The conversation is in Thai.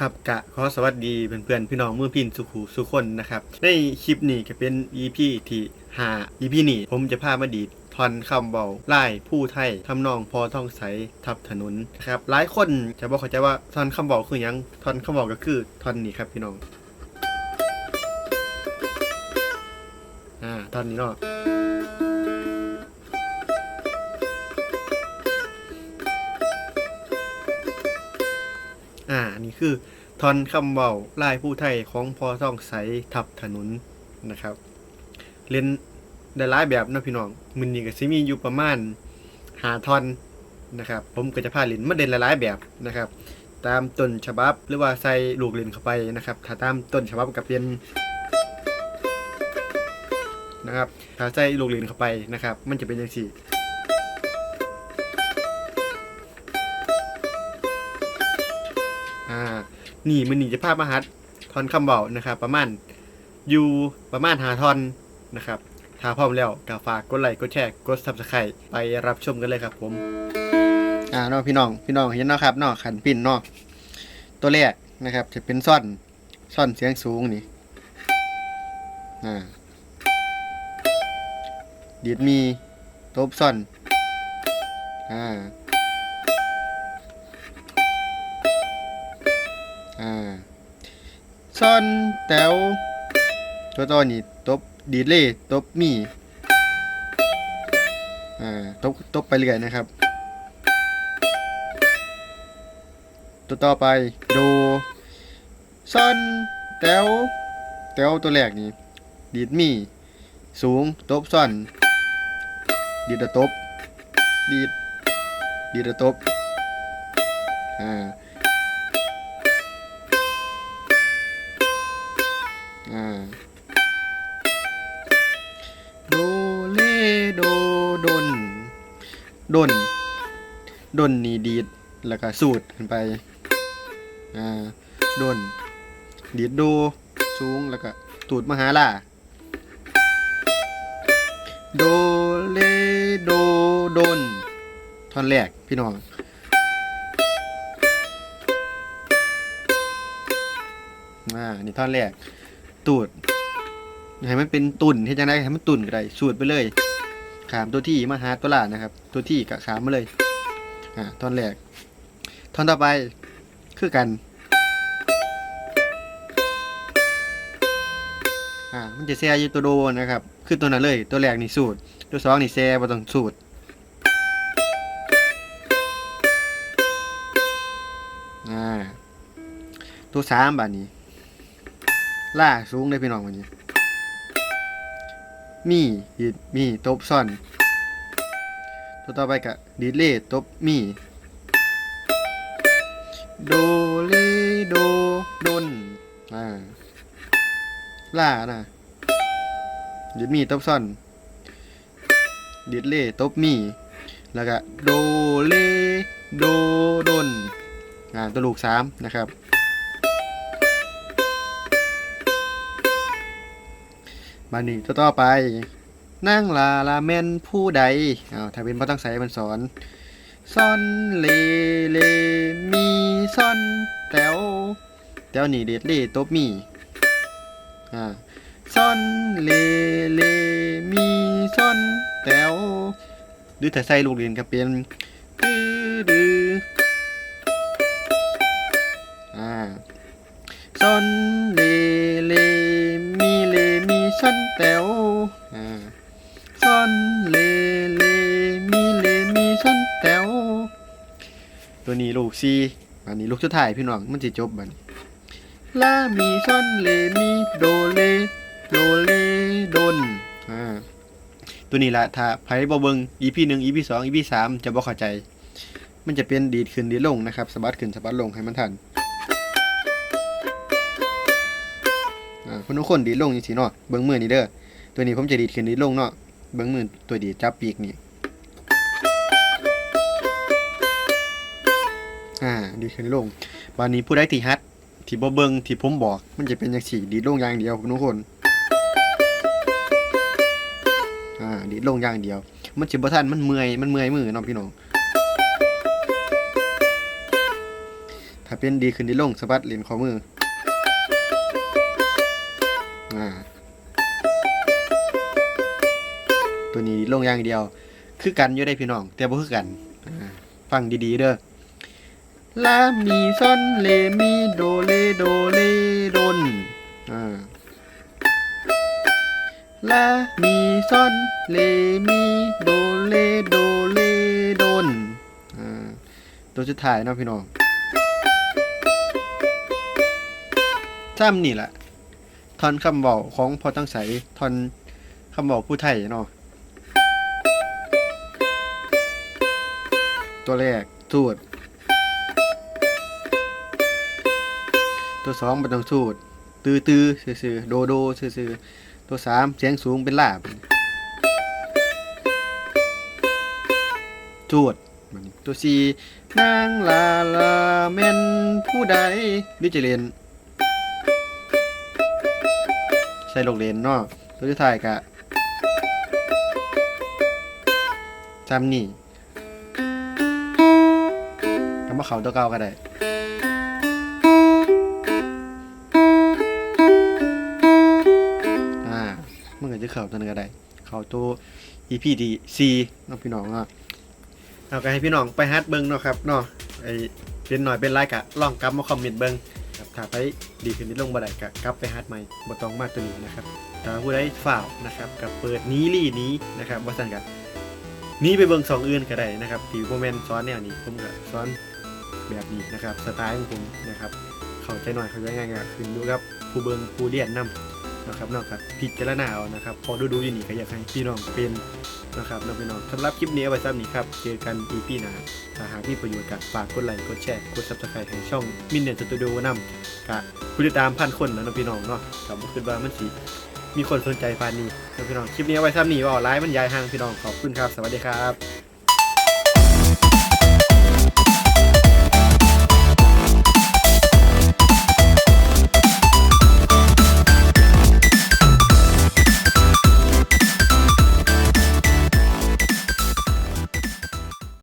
ครับกะขอสวัสดีเพื่อนๆพี่น้องมือพินสุขูสุคนนะครับในคลิปนี้ก็เป็น EP ที่5 EP นี้ผมจะพามาดีดทอนคำเบาไล่ผู้ไทยทำนองพอท่องใสทับถนนนะครับหลายคนจะบอกเข้าใจว่าทอนคำเบาคือยังทอนคำเบาก็คือทอนนี้ครับพี่น้องอ่าทอนนี้เนาะ นี่คือทอนคำเบาลายผู้ไทยของพอท่องใสทับถนนนะครับ เล่นได้หลายแบบนะพี่น้องมือนี้ก็สิมีอยู่ประมาณหาทอนนะครับ ผมก็จะพาเล่นมาเด่นหลายๆแบบนะครับ ตามต้นฉบับหรือว่าใส่ลูกเล่นเข้าไปนะครับ ถ้าตามต้นฉบับก็เป็นนะครับ ถ้าใส่ลูกเล่นเข้าไปนะครับ มันจะเป็นอย่างสี่ นี่มันนี่จะพาพมาฮัดทอนคำเบานะครับ ประมาณอยู่ประมาณหาทอนนะครับถ้าพร้อมแล้วก็ฝากกดไลค์กดแชร์กด subscribe ไปรับชมกันเลยครับผม อ่าเนาะพี่น้องพี่น้องเห็นเนาะครับเนาะขันปิ่นเนาะตัวแรกนะครับ จะเป็นซ่อนซ่อนเสียงสูงนี่อ่าดีดมีตบซ่อนอ่า อ่าซ่อนแตวตัวต่อนี่ตบดีดเล่ตบมีอ่าตบตบไปเรื่อยนะครับ ตัวต่อไปโดซ่อนแตวแตวตัวแรกนี่ดีดมีสูงตบซ่อน ดีดตบดีดดีดตบอ่า อ่าโดเลโดดนดนดนนี่ดีดแล้วก็สูดขึ้นไปอ่าดนดีดโดสูงแล้วก็ตูดมหาล่าโดเลโดดนท่อนแรกพี่น้องอ่านี่ท่อนแรก ตูดให้มันเป็นตุ่นที่จังได้ให้มันตุ่นก็ได้สูดไปเลยขามตัวที่มาหาตัวหลานนะครับ ตัวที่กับขามมาเลยอ่าทอนแรกทอนต่อไปคือกันอ่ามันจะแซ่อยู่ตัวโดนะครับคือตัวนั้นเลย ตัวแรกนี่สูดตัวสองนี่แซ่บ่ต้องสูดอ่าตัวสามแบาดนี้ ล่าสูงเลยพี่น้องวันนี้ มีดีดมีตบซ่อน ตัวต่อไปกะดีดเล่ตบมี โดเลโดดนอ่าล่านะดีดมีตบซ่อนดีดเล่ตบมี แล้วก็โดเลโดดนอ่าตัวลูกสามนะครับ มานี่ตัวต่อไปนั่งลาลาเมนผู้ใดอ้าวถ้าเป็นพ่อตั้งใส่มันสอนซอนเลเลมีซอนแตวแต๋วนี่เด็ดเล่ตบมีอ่าซอนเลเลมีซอนแตวหรือถ้าใส่ลูกเรียนก็เป็นดื้อดื้ออ่าซอน ตัวนี้ลูกซีอันนี้ลูกสุดท้ายพี่น้องมันจะจบบัดนี้ลามีซอนเลมีโดเลโดเลโดนอ่าตัวนี้ละถ้าไผบ่เบิ่ง EP 1 EP 2 EP 3จะบ่เข้าใจ มันจะเป็นดีดขึ้นดีดลงนะครับสะบัดขึ้นสะบัดลงให้มันทันอ่าคนทุกคนดีดลงจังซี่เนาะเบิ่งมือนี่เด้อตัวนี้ผมจะดีดขึ้นดีดลงเนาะเบิ่งมือตัวดีดจับปีกนี่ อ่า ดีขึ้นลงบานนี้ผู้ใดที่ฮัดที่บ่เบิงที่ผมบอก มันจะเป็นจังซี่ดีดลงอย่างเดียวทุกคน อ่า ดีดลงอย่างเดียว มันสิบ่ทันมันเมื่อย มันเมื่อยมือเนาะพี่น้อง ถ้าเป็นดีขึ้นดีลงสะบัดเหรียญข้อมือ อ่า ตัวนี้ลงอย่างเดียว คือกันอยู่ได้พี่น้อง แต่บ่คือกัน อ่า ฟังดีๆเด้อ ลามีซอนเลมีโดเลโดเลโดนอ่าลามีซอนเลมีโดเลโดเลโดนอ่าตัวสุดท้ายนะพี่น้องซ้ำนี่แหละทอนคำบอกของพอตั้งใสทอนคำบอกผู้ไทยเนาะตัวแรกสูด ตัวสองบันต้องสูดตือตือซื่อๆโดโดซื่อๆตัวสามเสียงสูงเป็นลาบจูดตัวสี่นางลาลาแม่นผู้ใดหรือจะเรียนใส่ลงเรียนเนาะตัวที่ท้ายกะจำนี่คำว่าเขาตัวเก่าก็ได้ มันก็จะเขาตัวนึงก็ได้เขาตัว EP ดีซีน้องพี่น้องเนาะเอาก็ให้พี่น้องไปฮัดเบิ้งเนาะครับเนาะไอเป็นหน่อยเป็นไรกะลองกลับมาคอมเมนต์เบิ้งครับถ้าไปดีขึ้นนิดลงบ่ได้กะกลับไปฮัดใหม่บ่ต้องมาตัวนี้นะครับถ้าผู้ใดฝ่าวนะครับกับเปิดนี้ลี่นี้นะครับว่าสั่นกันนี้ไปเบิ่งสองอื่นก็ได้นะครับที่โมเมนต์ซ้อนแนวนี้ผมก็ซ้อนแบบนี้นะครับสไตล์ของผมนะครับเข้าใจหน่อยเข้าใจง่ายๆขึ้นดูครับผู้เบิงผู้เรียนนำ นะครับนอกจากพิจารณาเอานะครับ พอดูดูๆอยู่นี่ก็อยากให้พี่น้องเป็นนะครับน้องพี่น้องสำหรับคลิปนี้เอาไว้ซ้ำนี้ครับ เจอกันอีพีหน้าถ้าหากมีประโยชน์กับฝากกดไลค์กดแชร์กดซับสไครต์ให้ช่องมินเนตสตูดิโอนำกับผู้ติดตามพันคนนะน้องพี่น้องเนาะกับคิดว่ามันสิมีคนสนใจพานนี้น้องพี่น้องคลิปนี้เอาไว้ซ้ำนี้ว่าไลน์มันยายห่างพี่น้องขอบคุณครับ สวัสดีครับ